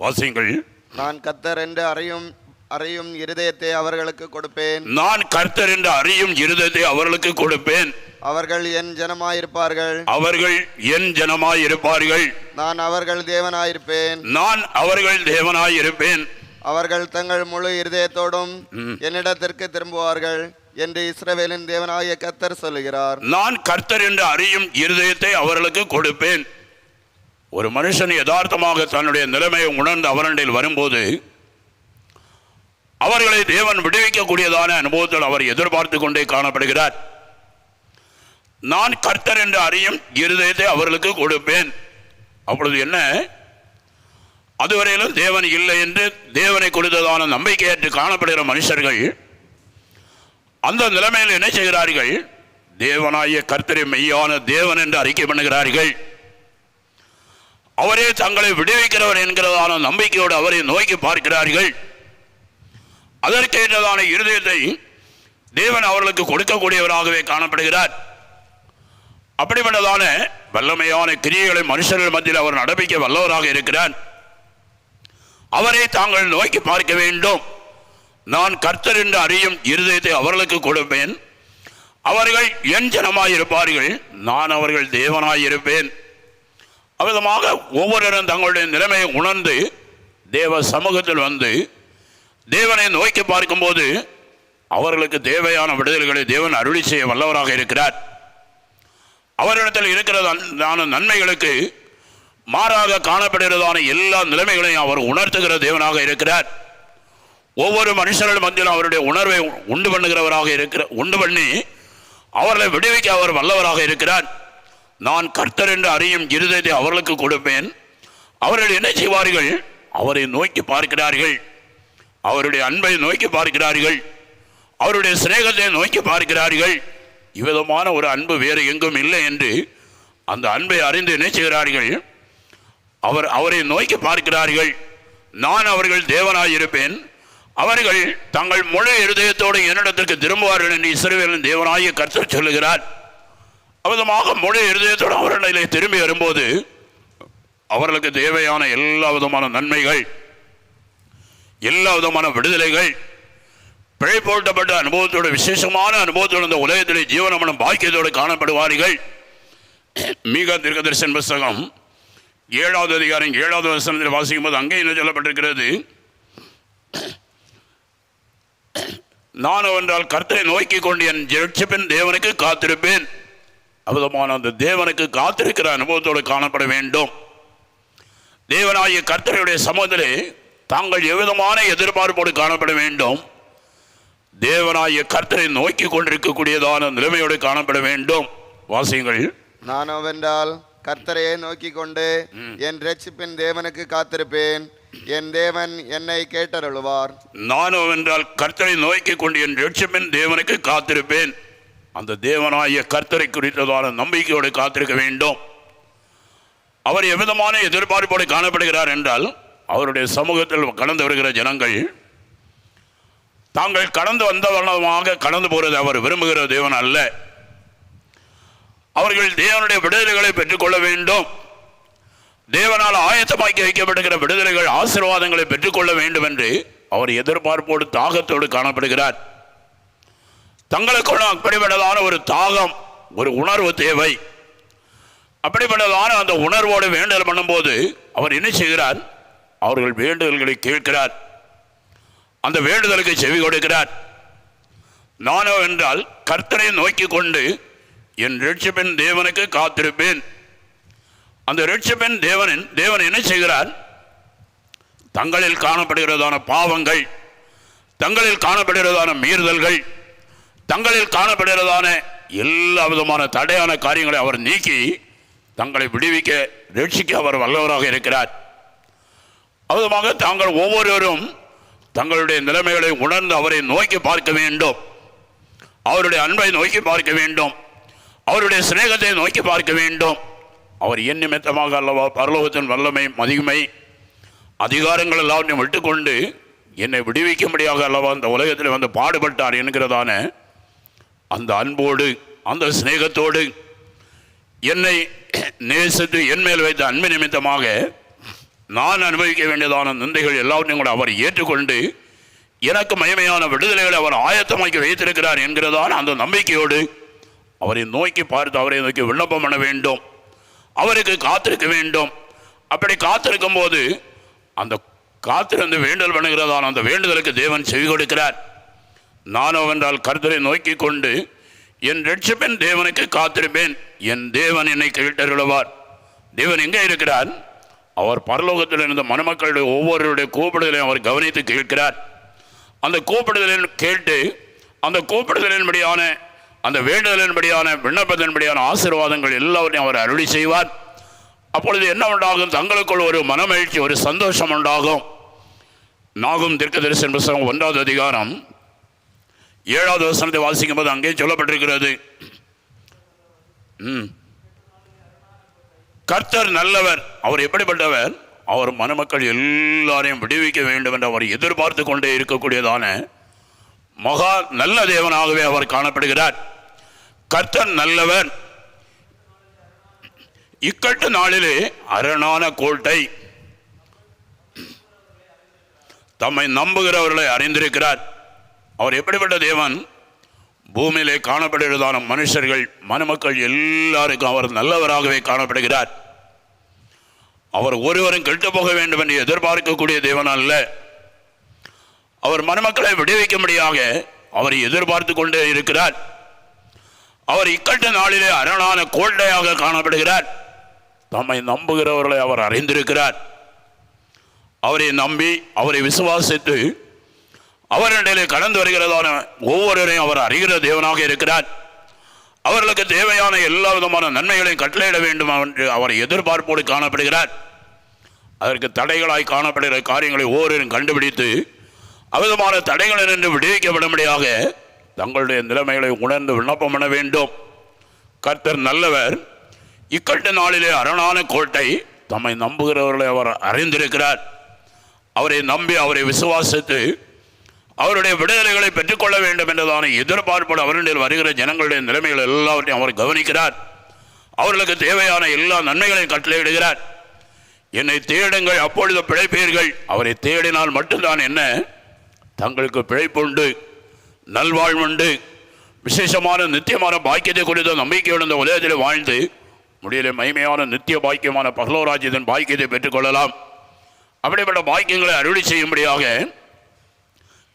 வாசியுங்கள். நான் கத்தர் என்று அறியும் அறியும் இருதயத்தை அவர்களுக்கு கொடுப்பேன். நான் கர்த்தர் என்று அறியும் இருதயத்தை அவர்களுக்கு கொடுப்பேன். அவர்கள் என் ஜனமாயிருப்பார்கள். அவர்கள் என் ஜனமாய் இருப்பார்கள் நான் அவர்கள் தேவனாயிருப்பேன். நான் அவர்கள் தேவனாய் இருப்பேன் அவர்கள் தங்கள் முழு இருதயத்தோடும் என்னிடத்திற்கு திரும்புவார்கள் என்று இஸ்ரவேலின் தேவனாகிய கத்தர் சொல்லுகிறார். நான் கர்த்தர் என்று அறியும் இருதயத்தை அவர்களுக்கு கொடுப்பேன். ஒரு மனுஷன் யதார்த்தமாக தன்னுடைய நிலைமையை உணர்ந்து அவரண்டில் வரும்போது அவர்களை தேவன் விடுவிக்கக்கூடியதான அனுபவத்தில் அவர் எதிர்பார்த்து கொண்டே காணப்படுகிறார். நான் கர்த்தர் என்று அறியும் இருதயத்தை அவர்களுக்கு கொடுப்பேன். அப்பொழுது என்ன? அதுவரையிலும் தேவன் இல்லை என்று தேவனை கொடுத்ததான நம்பிக்கையற்று காணப்படுகிற மனுஷர்கள் அந்த நிலைமையில் என்ன செய்கிறார்கள்? தேவனாய கர்த்தரை மெய்யான தேவன் என்று அறிக்கை பண்ணுகிறார்கள். அவரே தங்களை விடுவிக்கிறவர் என்கிறதான நம்பிக்கையோடு அவரை நோக்கி பார்க்கிறார்கள். அதற்கேற்றதான இருதயத்தை தேவன் அவர்களுக்கு கொடுக்கக்கூடியவராகவே காணப்படுகிறார். அப்படிப்பட்டதான வல்லமையான கிரியைகளை மனுஷர்கள் மத்தியில் அவர் நடப்பிக்க வல்லவராக இருக்கிறார். அவரை தாங்கள் நோக்கி பார்க்க வேண்டும். நான் கர்த்தர் என்று அறியும் இருதயத்தை அவர்களுக்கு கொடுப்பேன். அவர்கள் என் ஜனமாயிருப்பார்கள் நான் அவர்கள் தேவனாய் இருப்பேன். அவ்விதமாக ஒவ்வொருவரும் தங்களுடைய நிலைமையை உணர்ந்து தேவ சமூகத்தில் வந்து தேவனை நோக்கி பார்க்கும்போது அவர்களுக்கு தேவையான விடுதலைகளை தேவன் அருளி செய்ய வல்லவராக இருக்கிறார். அவரிடத்தில் இருக்கிறதான நன்மைகளுக்கு மாறாக காணப்படுகிறதான எல்லா நிலைமைகளையும் அவர் உணர்த்துகிற தேவனாக இருக்கிறார். ஒவ்வொரு மனுஷர்கள் மத்தியிலும் அவருடைய உணர்வை உண்டு பண்ணுகிறவராக இருக்கிற உண்டு பண்ணி அவர்களை விடுவிக்க அவர் வல்லவராக இருக்கிறார். நான் கர்த்தர் என்று அறியும் இருதயத்தை அவர்களுக்கு கொடுப்பேன். அவர்கள் என்ன செய்வார்கள்? அவரை நோக்கி பார்க்கிறார்கள். அவருடைய அன்பை நோக்கி பார்க்கிறார்கள். அவருடைய சிநேகத்தை நோக்கி பார்க்கிறார்கள். இவ்விதமான ஒரு அன்பு வேறு எங்கும் இல்லை என்று அந்த அன்பை அறிந்து நினைச்சுகிறார்கள். அவர் அவரை நோக்கி பார்க்கிறார்கள். நான் அவர்கள் தேவனாயிருப்பேன். அவர்கள் தங்கள் முழு இருதயத்தோடு என்னிடத்திற்கு திரும்புவார்கள் என்று இஸ்ரவேலின் தேவனாகிய கர்த்தர் சொல்லுகிறார். அவிதமாக முழு இருதயத்தோடு அவர்களிலே திரும்பி வரும்போது அவர்களுக்கு தேவையான எல்லா விதமான நன்மைகள் எல்லா விதமான விடுதலைகள் பிழை போட்டப்பட்ட அனுபவத்தோட விசேஷமான அனுபவத்தோடு இந்த உலகத்திலே ஜீவனமனம் பாக்கியத்தோடு காணப்படுவார்கள். மீகா தீர்க்கதரிசன் புஸ்தகம் ஏழாவது அதிகாரம் ஏழாவது வசனத்தில் வாசிக்கும் போது அங்கே என்ன சொல்லப்பட்டிருக்கிறது? நான் என்றால் கர்த்தரை நோக்கி கொண்டு என் ஜெட்சிப்பின் தேவனுக்கு காத்திருப்பேன். அபுதமான அந்த தேவனுக்கு காத்திருக்கிற அனுபவத்தோடு காணப்பட வேண்டும். தேவனாகிய கர்த்தருடைய சமூகத்திலே தாங்கள் எவ்விதமான எதிர்பார்ப்போடு காணப்பட வேண்டும்? தேவனாகிய கர்த்தரை நோக்கி கொண்டிருக்கக்கூடியதான நிலைமையோடு காணப்பட வேண்டும். வாசியங்கள். நானோவென்றால் கர்த்தரையே நோக்கி கொண்டு என் ரட்சிப்பின் தேவனுக்கு காத்திருப்பேன். என் தேவன் என்னை கேட்டருளுவார். நானும் என்றால் கர்த்தரை நோக்கி கொண்டு என் ரட்சப்பின் தேவனுக்கு காத்திருப்பேன். அந்த தேவனாகிய கர்த்தரை குறித்ததான நம்பிக்கையோடு காத்திருக்க வேண்டும். அவர் எவ்விதமான எதிர்பார்ப்போடு காணப்படுகிறார் என்றால் அவருடைய சமூகத்தில் கடந்து வருகிற ஜனங்கள் தாங்கள் கடந்து வந்தவனமாக கடந்து போகிறது அவர் விரும்புகிற தேவன் அல்ல. அவர்கள் தேவனுடைய விடுதலைகளை பெற்றுக்கொள்ள வேண்டும். தேவனால் ஆயத்தமாக்கி வைக்கப்படுகிற விடுதலைகள் ஆசீர்வாதங்களை பெற்றுக்கொள்ள வேண்டும் என்று அவர் எதிர்பார்ப்போடு தாகத்தோடு காணப்படுகிறார். தங்களுக்குள்ள அப்படிப்பட்டதான ஒரு தாகம் ஒரு உணர்வு தேவை. அப்படிப்பட்டதான அந்த உணர்வோடு வேண்டல் பண்ணும்போது அவர் என்ன செய்கிறார்? அவர்கள் வேண்டுதல்களை கேட்கிறார். அந்த வேண்டுதலுக்கு செவி கொடுக்கிறார். நானோ என்றால் கர்த்தரை நோக்கி கொண்டு என் ரட்சிப்பின் தேவனுக்கு காத்திருப்பேன். அந்த ரட்சிப்பின் தேவனின் தேவன் என்ன செய்கிறார்? தங்களில் காணப்படுகிறதான பாவங்கள் தங்களில் காணப்படுகிறதான மீறுதல்கள் தங்களில் காணப்படுகிறதான எல்லா விதமான தடையான காரியங்களை அவர் நீக்கி தங்களை விடுவிக்க ரட்சிக்க அவர் வல்லவராக இருக்கிறார். அவ்விதமாக தாங்கள் ஒவ்வொருவரும் தங்களுடைய நிலைமைகளை உணர்ந்து அவரை நோக்கி பார்க்க வேண்டும். அவருடைய அன்பை நோக்கி பார்க்க வேண்டும். அவருடைய சிநேகத்தை நோக்கி பார்க்க வேண்டும். அவர் என் நிமித்தமாக அல்லவா பரலோகத்தின் வல்லமை மதிமை அதிகாரங்கள் எல்லாவற்றையும் விட்டுக்கொண்டு என்னை விடுவிக்கும்படியாக அல்லவா அந்த உலகத்தில் வந்து பாடுபட்டார் என்கிறதான அந்த அன்போடு அந்த சிநேகத்தோடு என்னை நேசித்து என் மேல் வைத்த அன்பு நிமித்தமாக நான் அனுபவிக்க வேண்டியதான நிந்தைகள் எல்லாவற்றையும் கூட அவர் ஏற்றுக்கொண்டு எனக்கு மயமையான விடுதலைகளை அவர் ஆயத்தமாக்கி வைத்திருக்கிறார் என்கிறதான அந்த நம்பிக்கையோடு அவரை நோக்கி பார்த்து அவரை நோக்கி விண்ணப்பம் பண்ண வேண்டும். அவருக்கு காத்திருக்க வேண்டும். அப்படி காத்திருக்கும் போது அந்த காத்திருந்து வேண்டல் பண்ணுகிறதான அந்த வேண்டுதலுக்கு தேவன் செவி கொடுக்கிறார். நானோ என்றால் கர்த்தரை நோக்கி கொண்டு என் ரட்சிப்பின் தேவனுக்கு காத்திருப்பேன். என் தேவன் என்னை கேட்டருளவார் தேவன் எங்கே இருக்கிறார்? அவர் பரலோகத்தில் இருந்த மணமக்களுடைய ஒவ்வொருவருடைய கூப்பிடுதலையும் அவர் கவனித்து கேட்கிறார். அந்த கூப்பிடுதலின் கேட்டு அந்த கூப்பிடுதலின்படியான அந்த வேண்டுதலின்படியான விண்ணப்பத்தின்படியான ஆசீர்வாதங்கள் எல்லாவற்றையும் அவர் அருளி செய்வார். அப்பொழுது என்ன உண்டாகும்? தங்களுக்குள் ஒரு மனமகிழ்ச்சி ஒரு சந்தோஷம் உண்டாகும். நாகும் தீர்க்கதரிசன புஸ்தகம் ஒன்றாவது அதிகாரம் ஏழாவது வசனத்தை வாசிக்கும் போது அங்கே சொல்லப்பட்டிருக்கிறது. ம். கர்த்தர் நல்லவர். அவர் எப்படிப்பட்டவர்? அவர் மணமக்கள் எல்லாரையும் விடுவிக்க வேண்டும் என்று அவர் எதிர்பார்த்து கொண்டே இருக்கக்கூடியதான மகா நல்ல தேவனாகவே அவர் காணப்படுகிறார். கர்த்தர் நல்லவர். இக்கட்டு நாளிலே அரணான கோட்டை தம்மை நம்புகிறவர்களை அறிந்திருக்கிறார். அவர் எப்படிப்பட்ட தேவன்? பூமியிலே காணப்படுகிறதான மனுஷர்கள் மணமக்கள் எல்லாருக்கும் அவர் நல்லவராகவே காணப்படுகிறார். அவர் ஒருவரும் கெட்டு போக வேண்டும் என்று எதிர்பார்க்கக்கூடிய தேவன் அல்ல. அவர் மணமக்களை விடுவிக்கும்படியாக அவரை எதிர்பார்த்து கொண்டே இருக்கிறார். அவர் இக்கட்ட நாளிலே அரணான கோட்டையாக காணப்படுகிறார். தம்மை நம்புகிறவர்களை அவர் அறிந்திருக்கிறார். அவரை நம்பி அவரை விசுவாசித்து அவரிடையிலே கடந்து வருகிறதான ஒவ்வொருவரையும் அவர் அறிகிற தேவனாக இருக்கிறார். அவர்களுக்கு தேவையான எல்லா விதமான நன்மைகளையும் கட்டளையிட வேண்டும் என்று அவர் எதிர்பார்ப்போடு காணப்படுகிறார். அதற்கு தடைகளாய் காணப்படுகிற காரியங்களை ஒவ்வொருவரும் கண்டுபிடித்து அவிதமான தடைகளில் நின்று விடுவிக்கப்படும்படியாக தங்களுடைய நிலைமைகளை உணர்ந்து விண்ணப்பம் பண்ண வேண்டும். கர்த்தர் நல்லவர். இக்கட்டு நாளிலே அரணான கோட்டை தம்மை நம்புகிறவர்களை அவர் அறிந்திருக்கிறார். அவரை நம்பி அவரை விசுவாசித்து அவருடைய விடுதலைகளை பெற்றுக்கொள்ள வேண்டும் என்றதான எதிர்பார்ப்போடு அவருடைய வருகிற ஜனங்களுடைய நிலைமைகள் எல்லாவற்றையும் அவர் கவனிக்கிறார். அவர்களுக்கு தேவையான எல்லா நன்மைகளையும் கட்டளையிடுகிறார். என்னை தேடுங்கள் அப்பொழுது பிழைப்பீர்கள். அவரை தேடினால் மட்டும்தான் என்ன? தங்களுக்கு பிழைப்புண்டு நல்வாழ்வுண்டு விசேஷமான நித்தியமான பாக்கியத்தை குறித்த நம்பிக்கையுடன் இந்த உலகத்தில் வாழ்ந்து முடியல மகிமையான நித்திய பாக்கியமான பகலோராஜ்யத்தின் பாக்கியத்தை பெற்றுக்கொள்ளலாம். அப்படிப்பட்ட பாக்கியங்களை அறுவடை செய்யும்படியாக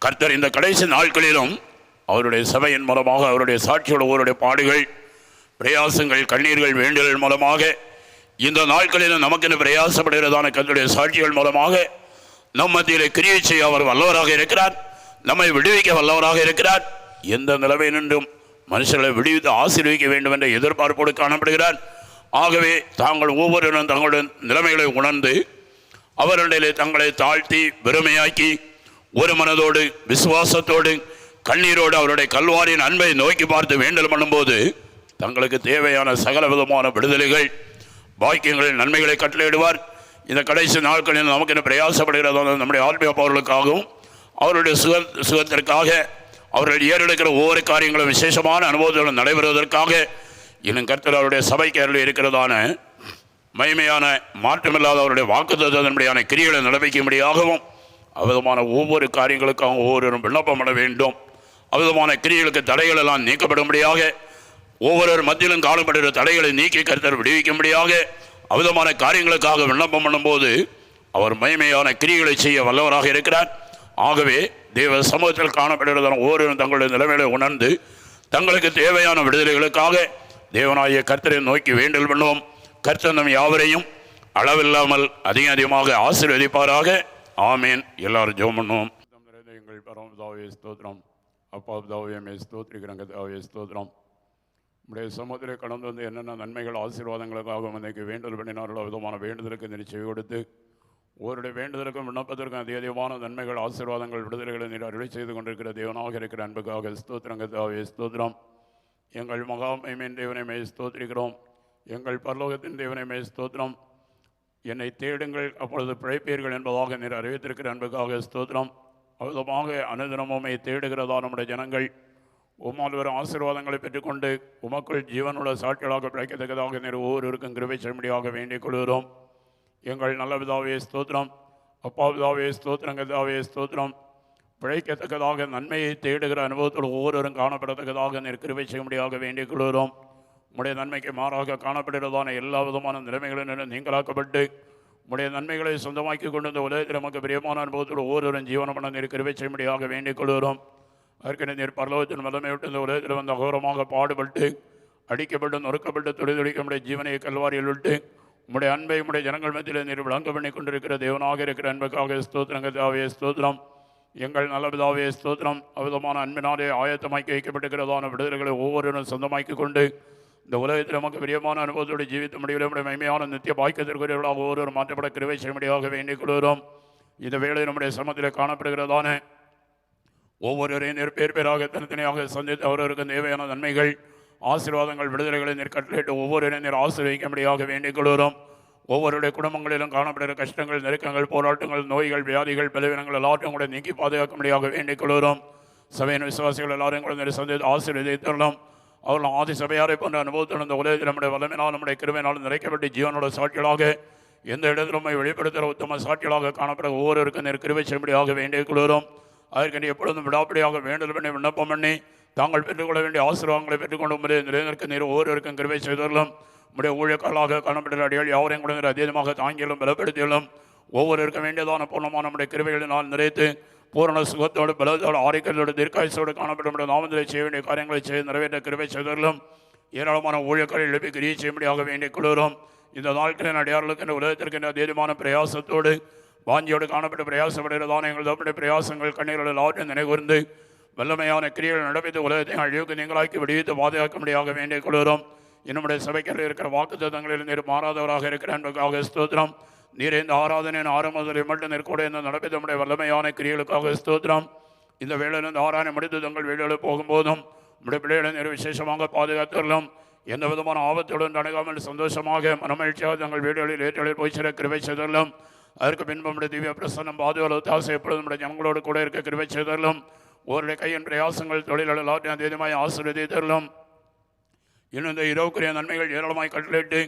கர்த்தர் இந்த கடைசி நாட்களிலும் அவருடைய சபையின் மூலமாக அவருடைய சாட்சியோட அவருடைய பாடுகள் பிரயாசங்கள் கண்ணீர்கள் வேண்டுதல் மூலமாக இந்த நாட்களிலும் நமக்கென்று பிரயாசப்படுகிறதான கர்த்தருடைய சாட்சிகள் மூலமாக நம் மத்தியிலே கிரியை செய்ய அவர் வல்லவராக இருக்கிறார். நம்மை விடுவிக்க வல்லவராக இருக்கிறார். எந்த நிலைமையினின்றும் மனுஷர்களை விடுவித்து ஆசீர்விக்க வேண்டும் என்ற எதிர்பார்ப்போடு காணப்படுகிறார். ஆகவே தாங்கள் ஒவ்வொருவரும் தங்களுடைய நிலைமைகளை உணர்ந்து அவருடைய தங்களை தாழ்த்தி பெருமையாக்கி ஒரு மனதோடு விசுவாசத்தோடு கண்ணீரோடு அவருடைய கல்வாரின் அன்பை நோக்கி பார்த்து வேண்டல் பண்ணும்போது தங்களுக்கு தேவையான சகல விதமான விடுதலைகள் பாக்கியங்களில் நன்மைகளை கட்டளையிடுவார். இந்த கடைசி நாட்களில் நமக்கு என்ன பிரயாசப்படுகிறதோ நம்முடைய ஆத்மிய பவர்களுக்காகவும் அவருடைய சுக சுகத்திற்காக அவர்கள் ஏறெடுக்கிற ஒவ்வொரு காரியங்களும் விசேஷமான அனுபவத்துடன் நடைபெறுவதற்காக இன்னும் கர்த்தர் அவருடைய சபைக்கு அருள் இருக்கிறதான மகிமையான மாற்றமில்லாத அவருடைய வாக்குத்தத்தின்படியான கிரிகளை நடப்பிக்கும்படியாகவும் அவ்விதமான ஒவ்வொரு காரியங்களுக்கும் ஒவ்வொருவரும் விண்ணப்பம் பண்ண வேண்டும். அவ்விதமான கிரியைகளுக்கு தடைகள் எல்லாம் நீக்கப்படும்படியாக ஒவ்வொரு மத்தியிலும் காணப்படுகிற தடைகளை நீக்கி கருத்தர் விடுவிக்கும்படியாக அவ்விதமான காரியங்களுக்காக விண்ணப்பம் பண்ணும்போது அவர் மயமையான கிரியைகளை செய்ய வல்லவராக இருக்கிறார். ஆகவே தெய்வ சமூகத்தில் காணப்படுகிறதான ஒவ்வொருவரும் தங்களுடைய நிலைமையை உணர்ந்து தங்களுக்கு தேவையான விடுதலைகளுக்காக தேவனாகிய கர்த்தரை நோக்கி வேண்டல் பண்ணுவோம். கர்த்தர் நம் யாவரையும் அளவில்லாமல் அதிகம் அதிகமாக ஆசீர்வதிப்பாராக. ஆமீன். எல்லாரும் ஜெபம் பண்ணுவோம். எங்கள் பரமதாவே ஸ்தோத்திரம். அப்பா தாவே ஸ்தோத்திரிக்கிறங்க தாவே ஸ்தோத்திரம். உடைய சமூகத்திலே கடந்து வந்து என்னென்ன நன்மைகள் ஆசீர்வாதங்களுக்காக இன்றைக்கு வேண்டுதல் பண்ணினார்களோ விதமான வேண்டுதலுக்கு நிச்சயம் கொடுத்து ஒருடைய வேண்டுதலுக்கும் விண்ணப்பத்திற்கும் அதிகமான நன்மைகள் ஆசீர்வாதங்கள் விடுதலைகளை நீர் அருளை செய்து கொண்டிருக்கிற தேவனாக இருக்கிற அன்புக்காக ஸ்தோத்திரங்க தாவே ஸ்தோத்திரம். எங்கள் மகாமைமேன் தேவனை மே ஸ்தோத்திரிக்கிறோம். எங்கள் பரலோகத்தின் தேவனை மே ஸ்தோத்திரம். என்னை தேடுங்கள் அப்பொழுது பிழைப்பீர்கள் என்பதாக நீர் அறிவித்திருக்கிற அன்புக்காக ஸ்தோத்திரம். அவ்விதமாக அனுதினமுமே தேடுகிறதா நம்முடைய ஜனங்கள். உம்மால் வரும் ஆசீர்வாதங்களை பெற்றுக்கொண்டு உமக்குள் ஜீவனுள்ள சாட்சிகளாக பிழைக்கத்தக்கதாக நீர் ஒவ்வொருவருக்கும் கிருபை செல்முடியாக வேண்டிக் கொள்கிறோம். எங்கள் நல்ல பிதாவே ஸ்தோத்திரம். அப்பா பிதாவே ஸ்தோத்திரம் பிதாவே ஸ்தோத்திரம். பிழைக்கத்தக்கதாக நன்மையை தேடுகிற அனுபவத்தோடு ஒவ்வொருவரும் காணப்படத்தக்கதாக நீர் கிருபை செய்யும்படியாக வேண்டிக் கொள்கிறோம். உடைய நன்மைக்கு மாறாக காணப்படுகிறதான எல்லா விதமான நிலைமைகளிலும் நீங்களாக்கப்பட்டு உடைய நன்மைகளை சொந்தமாக்கி கொண்டு இந்த உலகத்தில் நமக்கு பிரியமான அனுபவத்தோடு ஒவ்வொருவரும் ஜீவனம் பண்ண நீர் கிருபை செய்யும்படியாக வேண்டிக் கொள்கிறோம். அதற்கு நீர் பரலோகத்தின் வல்லமை விட்டு இந்த உலகத்தில் வந்து அகோரமாக பாடுபட்டு அடிக்கப்பட்டு நொறுக்கப்பட்டு துடிதுடிக்க நம்முடைய ஜீவனையை கல்வாரியில் விட்டு உம்முடைய அன்பை உடைய ஜனங்கள் மத்தியில் நீர் விளங்க பண்ணி கொண்டிருக்கிற தேவனாக இருக்கிற அன்புக்காக ஸ்தோத்திரங்கத்தாவே ஸ்தோத்திரம். எங்கள் நல்லபிதாவே ஸ்தோத்திரம். அவிதமான அன்பினாலே ஆயத்தமாக்கி வைக்கப்பட்டிருக்கிறதான விடுதலைகளை ஒவ்வொருவரும் சொந்தமாக்கி கொண்டு இந்த உலகத்தில் நமக்கு பிரியமான அனுபவத்தோடு ஜீவித்த முடிவில் நம்முடைய மைமையான நித்திய பாக்கியத்திற்குரியவர்களாக ஒவ்வொரு மாற்றப்பட கிருவை செய்யும்படியாக வேண்டிக் கொள்கிறோம். இந்த வேலை நம்முடைய சமத்தில் காணப்படுகிறதான ஒவ்வொருவரையும் நெற்பேர் பேராக தனித்தனியாக சந்தித்து அவரவருக்கு தேவையான நன்மைகள் ஆசீர்வாதங்கள் விடுதலைகளை நீர் கட்டளையிட்டு ஒவ்வொருவரையும் நீர் ஆசீர்வதிக்கும்படியாக வேண்டிக் கொள்கிறோம். ஒவ்வொருடைய குடும்பங்களிலும் காணப்படுகிற கஷ்டங்கள் நெருக்கங்கள் போராட்டங்கள் நோய்கள் வியாதிகள் பலவீனங்கள் எல்லாத்தையும் கூட நீக்கி பாதுகாக்கும்படியாக வேண்டிக் கொள்கிறோம். சபையின் விசுவாசிகள் எல்லாரையும் கூட சந்தித்து ஆசீர்வதித்தரலாம் அவர்கள் ஆதி சபையாரை போன்ற அனுபவத்தில் அந்த உலகத்தில் நம்முடைய வல்லமையினால் நம்முடைய கிருமையினால் நிறைக்கப்பட்டு ஜீவனோட சாட்சிகளாக எந்த இடத்திலும் நம்மை வெளிப்படுத்துகிற உத்தம சாட்சிகளாக காணப்பட ஒவ்வொருவருக்கும் நேர் கிருவை செய்யும்படியாக வேண்டிய குளிரும் அதற்கு எப்பொழுதும் விடாப்படியாக வேண்டுதல் பண்ணி விண்ணப்பம் பண்ணி தாங்கள் பெற்றுக்கொள்ள வேண்டிய ஆசீர்வாதங்களை பெற்றுக்கொண்டு உமது நிறைந்திருக்க நீர் ஒவ்வொருவருக்கும் கிருவை செய்துள்ளோம். நம்முடைய ஊழியர்களாக காணப்படுகிற அடியால் யாவரையும் கூட அதீதமாக அதிகமாக தாங்கியும் ஒவ்வொரு ஒவ்வொருவருக்கும் வேண்டியதான பூர்ணமான நம்முடைய கிருவைகளினால் நிறைத்து பூரண சுகத்தோடு பலத்தோடு ஆரோக்கியத்தோடு தீர்க்காயசோடு காணப்படும். நாமத்தில் செய்ய வேண்டிய காரியங்களை செய்து நிறைவேற்ற கிருபை செய்துள்ளோம் ஏராளமான ஊழியர்களை எழுப்பி கிரியை செய்யும்படியாக வேண்டிக் கொள்கிறோம். இந்த நாட்களின் அடியார்களுக்கு இந்த உலகத்திற்கின்ற இந்த பிரயாசத்தோடு வாஞ்சியோடு காணப்பட்ட பிரயாசப்படுகிறதான எங்கள் தப்புடைய பிரயாசங்கள் கண்ணீர்கள் எல்லாவற்றையும் நினைகூர்ந்து வல்லமையான கிரியைகள் நடப்பித்து உலகத்தை அழிவுக்கு நீங்களாக்கி விடுவித்து பாதுகாக்கும்படியாக வேண்டிக் கொள்கிறோம். என்னுடைய சபைக்கரில் இருக்கிற வாக்குத்தத்தங்களில் நீர் மாறாதவராக இருக்கிற என்பதற்காக ஸ்தோத்திரம். நீர் இந்த ஆராதனையின் ஆரம்பத்தில் மட்டும் நிற்கூட இந்த நடப்பித்த நம்முடைய வல்லமையான கிரியைகளுக்காக ஸ்தோத்திரம். இந்த வேலையில் இந்த ஆராதனை முடித்து தங்கள் வீடுகளில் போகும்போதும் நம்முடைய பிள்ளைகளை நீர் விசேஷமாக பாதுகாத்துள்ளோம் எந்த விதமான ஆபத்துடன் அணுகாமல் சந்தோஷமாக மனமகிழ்ச்சியாக தங்கள் வீடுகளில் ஏற்றலில் போய் சேர கிருவை செய்துள்ளோம் அதற்கு பின்பு நம்முடைய திவ்ய பிரசன்னம் பாதுகாப்பு ஆசை எப்பொழுது நம்முடைய ஜனங்களோடு கூட இருக்க கிருவை செய்துள்ளோம் ஒருடைய கையின் பிரயாசங்கள் தொழிலாளர் எல்லாத்தையும் அதிகமாக ஆசீர்வதித்துள்ளோம் இன்னும் இந்த இரவுக்குரிய நன்மைகள் ஏராளமாய் கட்டளிட்டு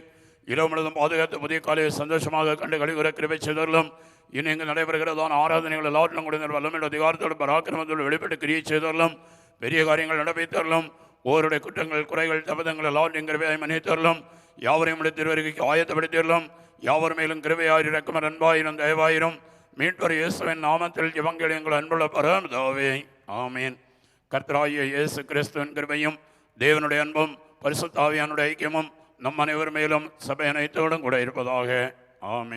இரவு முழுதும் பாதுகாத்து புதிய காலையை சந்தோஷமாக கண்டு கழிவுற கிருபை செய்தவர்களும் இன்னும் இங்கு நடைபெறுகிறதான ஆராதனைகள் எல்லாவற்றிலும் கூட என்ற அதிகாரத்தோடு பராக்கிரமத்தோடு வெளிப்பட்டு கிரியை செய்தவர்களும் பெரிய காரியங்கள் நடைபெற்றவர்களும் ஓருடைய குற்றங்கள் குறைகள் தபதங்கள் எல்லாவற்றையும் கிருபையாய் மன்னித்தவர்களும் யாவரையும் உடைய திருவருகைக்கு ஆயத்தப்படுத்தியறலும் யாவர் மேலும் கிருபையாயிரம் இறக்கும் அன்பாயிரம் தயவாயிரம் மீட்பர் இயேசுவின் நாமத்தில் இவங்கள் எங்கள் அன்புள்ள பரமதாவே ஆமீன். கர்த்தராகிய இயேசு கிறிஸ்துவின் கிருபையும் தேவனுடைய அன்பும் பரிசுத்தாவியானுடைய ஐக்கியமும் நம் அனைவர் மேலும் சபை அனைத்தோடும் கூட இருப்பதாக. ஆமே